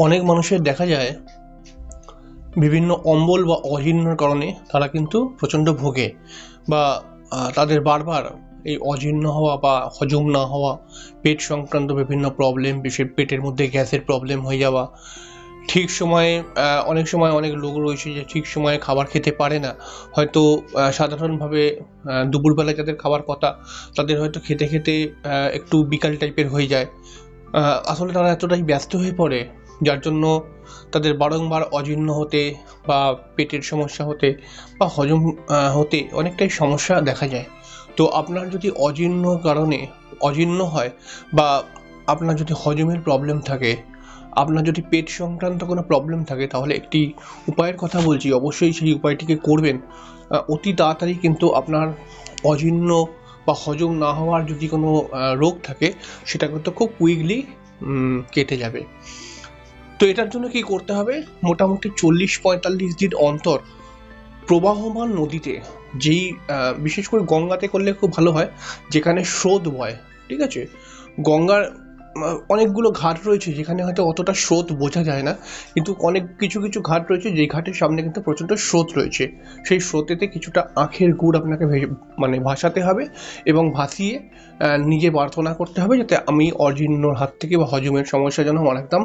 অনেক মানুষের দেখা যায় বিভিন্ন অম্বল বা অজীর্ণর কারণে তারা কিন্তু প্রচণ্ড ভোগে বা তাদের বারবার এই অজীর্ণ হওয়া বা হজম না হওয়া পেট সংক্রান্ত বিভিন্ন প্রবলেম বিশেষ পেটের মধ্যে গ্যাসের প্রবলেম হয়ে যাওয়া ঠিক সময়ে অনেক সময় অনেক লোক রয়েছে যে ঠিক সময়ে খাবার খেতে পারে না। হয়তো সাধারণভাবে আহ, দুপুরবেলায় যাদের খাবার কথা তাদের হয়তো খেতে খেতে একটু বিকাল টাইপের হয়ে যায়। আসলে তারা এতটাই ব্যস্ত হয়ে পড়ে যার জন্য তাদের বারংবার অজীর্ণ হতে বা পেটের সমস্যা হতে বা হজম হতে অনেকটাই সমস্যা দেখা যায়। তো আপনার যদি অজীর্ণ কারণে, অজীর্ণ হয় বা আপনার যদি হজমের প্রবলেম থাকে, আপনার যদি পেট সংক্রান্ত কোনো প্রবলেম থাকে, তাহলে একটি উপায়ের কথা বলছি, অবশ্যই সেই উপায়টিকে করবেন। অতি তাড়াতাড়ি কিন্তু আপনার অজীর্ণ বা হজম না হওয়ার যদি কোনো রোগ থাকে, সেটা কিন্তু খুব কুইকলি কেটে যাবে। তো এটার জন্য কি করতে হবে? মোটামুটি চল্লিশ পঁয়তাল্লিশ দিন অন্তর প্রবাহমান নদীতে, যেই বিশেষ করে গঙ্গাতে করলে খুব ভালো হয়, যেখানে স্রোত বয়, ঠিক আছে? গঙ্গার অনেকগুলো ঘাট রয়েছে যেখানে হয়তো অতটা স্রোত বোঝা যায় না, কিন্তু অনেক কিছু কিছু ঘাট রয়েছে যেই ঘাটের সামনে কিন্তু প্রচণ্ড স্রোত রয়েছে। সেই স্রোতেতে কিছুটা আখের গুড় আপনাকে মানে ভাসাতে হবে এবং ভাসিয়ে নিজে প্রার্থনা করতে হবে যাতে আমি অজীর্ণর হাত থেকে বা হজমের সমস্যা যেন আমার একদম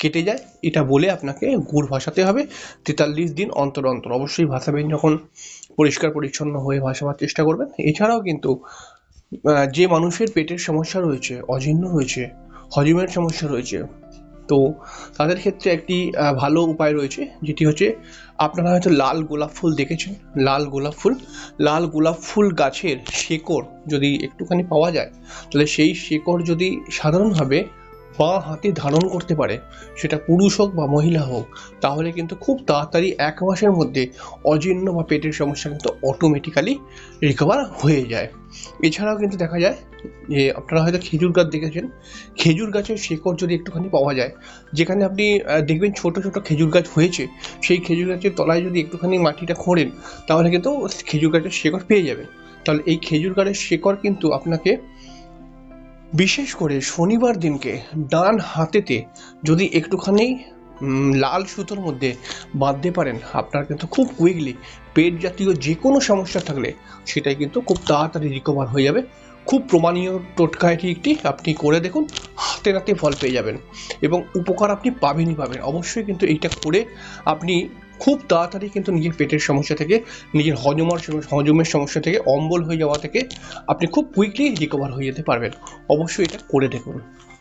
কেটে যায়। এটা বলে আপনাকে গুড় ভাসাতে হবে তেতাল্লিশ দিন অন্তর অন্তর। অবশ্যই ভাসাবেন যখন পরিষ্কার পরিচ্ছন্ন হয়ে ভাসাবার চেষ্টা করবেন। এছাড়াও কিন্তু যে মানুষের পেটের সমস্যা রয়েছে, অজীর্ণ রয়েছে হজমের সমস্যা রয়েছে। তো তাদের ক্ষেত্রে একটি ভালো উপায় রয়েছে, যেটি হচ্ছে আপনারা হয়তো লাল গোলাপ ফুল দেখেছেন। লাল গোলাপ ফুল, লাল গোলাপ ফুল গাছের শেকড় যদি একটুখানি পাওয়া যায়, তাহলে সেই শেকড় যদি সাধারণভাবে বাঁ হাতে ধারণ করতে পারে, সেটা পুরুষ হোক বা মহিলা হোক, তাহলে কিন্তু খুব তাড়াতাড়ি এক মাসের মধ্যে অজীর্ণ বা পেটের সমস্যা কিন্তু অটোমেটিক্যালি রিকভার হয়ে যায়। এছাড়াও কিন্তু দেখা যায় যে আপনারা হয়তো খেজুর গাছ দেখেছেন। খেজুর গাছের শেকড় যদি একটুখানি পাওয়া যায়, যেখানে আপনি দেখবেন ছোট ছোট খেজুর গাছ হয়েছে, সেই খেজুর গাছের তলায় যদি একটুখানি মাটিটা খোঁড়েন, তাহলে কিন্তু খেজুর গাছের শেকড় পেয়ে যাবেন তাহলে এই খেজুর গাছের শেকড় কিন্তু আপনাকে বিশেষ করে শনিবার দিনকে ডান হাতেতে যদি একটুখানি লাল সুতোর মধ্যে বাঁধতে পারেন আপনার কিন্তু খুব কুইকলি পেট জাতীয় যে কোনো সমস্যা থাকলে সেটাই কিন্তু খুব তাড়াতাড়ি রিকভার হয়ে যাবে। খুব প্রমাণীয় টোটকা এটি একটি, আপনি করে দেখুন, হাতে নাতে ফল পেয়ে যাবেন এবং উপকার আপনি পাবেনই পাবেন। অবশ্যই কিন্তু এইটা করে আপনি খুব তাড়াতাড়ি কিন্তু নিজের পেটের সমস্যা থেকে, নিজের হজমার হজমের সমস্যা থেকে অম্বল হয়ে যাওয়া থেকে আপনি খুব কুইকলি রিকভার হয়ে যেতে পারবেন। অবশ্যই এটা করে দেখুন।